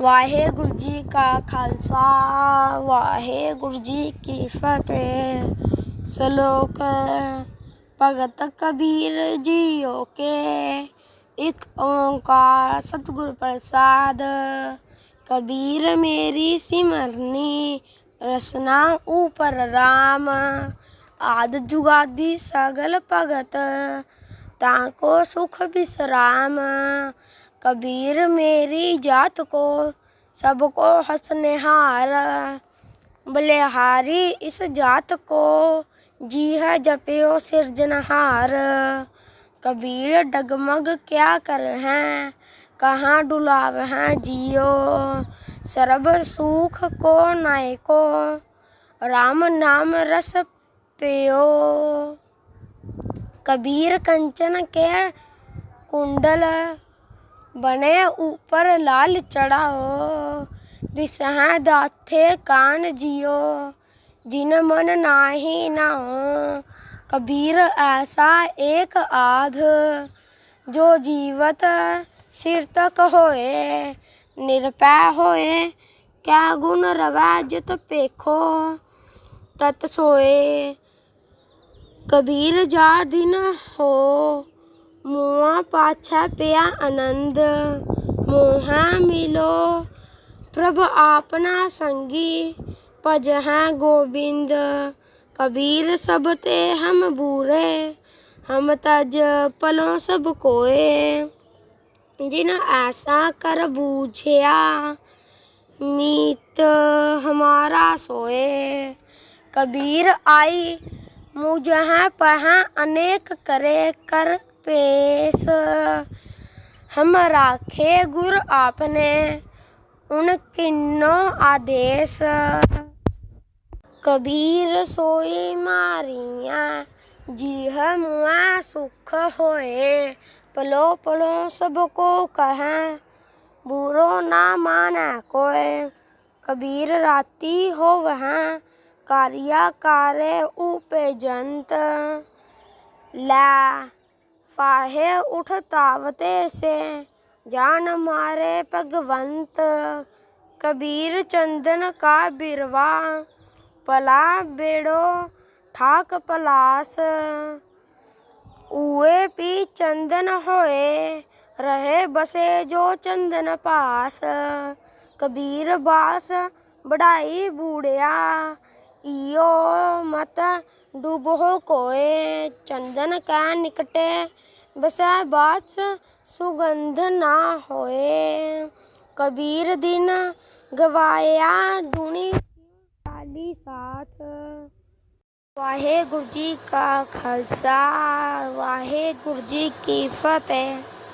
ਵਾਹਿਗੁਰੂ ਜੀ ਕਾ ਖਾਲਸਾ, ਵਾਹਿਗੁਰੂ ਜੀ ਕੀ ਫਤਿਹ। ਸ਼ਲੋਕ ਭਗਤ ਕਬੀਰ ਜੀਓ ਕੇ, ਇੱਕ ਓੰਕਾਰ ਸਤਿਗੁਰ ਪ੍ਰਸਾਦ। ਕਬੀਰ ਮੇਰੀ ਸਿਮਰਨੀ, ਰਸਨਾ ਉਪਰ ਰਾਮ। ਆਦ ਜੁਗਾਦੀ ਸਗਲ ਭਗਤ, ਤਾਂ ਕੋ ਸੁਖ ਵਿਸਰਾਮ कबीर मेरी जात को सबको हंसनिहार बलिहारी इस जात को जी है जपियो सिरजनहार कबीर डगमग क्या कर हैं कहाँ डुलाव हैं जियो सर्व सुख को नाय को राम नाम रस पियो कबीर कंचन के कुंडल बने ऊपर लाल चढ़ाओ दिशा दाथे कान जियो जिन मन नाही नाओ कबीर ऐसा एक आध जो जीवत सिर तक होए निरपै होए क्या गुण रवै जित पेखो तत सोए कबीर जा दिन हो मोआ पाछा पिया आनंद। मोह मिलो। प्रभ आपना संगी। पजह गोविंद। कबीर सब ते हम बूरे। हम तज पलो सब कोए। जिन ऐसा कर बूझया मीत हमारा सोए। कबीर आई मुझह पह अनेक करे कर। पेश हम राखे गुर आपने उन किन्नो आदेश कबीर सोई मारिया जीह मुआ सुख होए पलो पलो सबको कहें बुरो ना माने कोय कबीर राती हो वह कारिया कारे ऊपे जंत लै फाहे उठ तावते से जान मारे भगवंत कबीर चंदन का बिरवा पला बेड़ो ठाक पलास उए पी चंदन होए रहे बसे जो चंदन पास कबीर बास बढ़ाई बूढ़िया इयो मत डूबहो कोय चंदन का निकटे बसाय बास सुगंध ना होए कबीर दिन गवाया दुनी काली साथ वाहे गुरु जी का खालसा वाहे गुरु जी की फतेह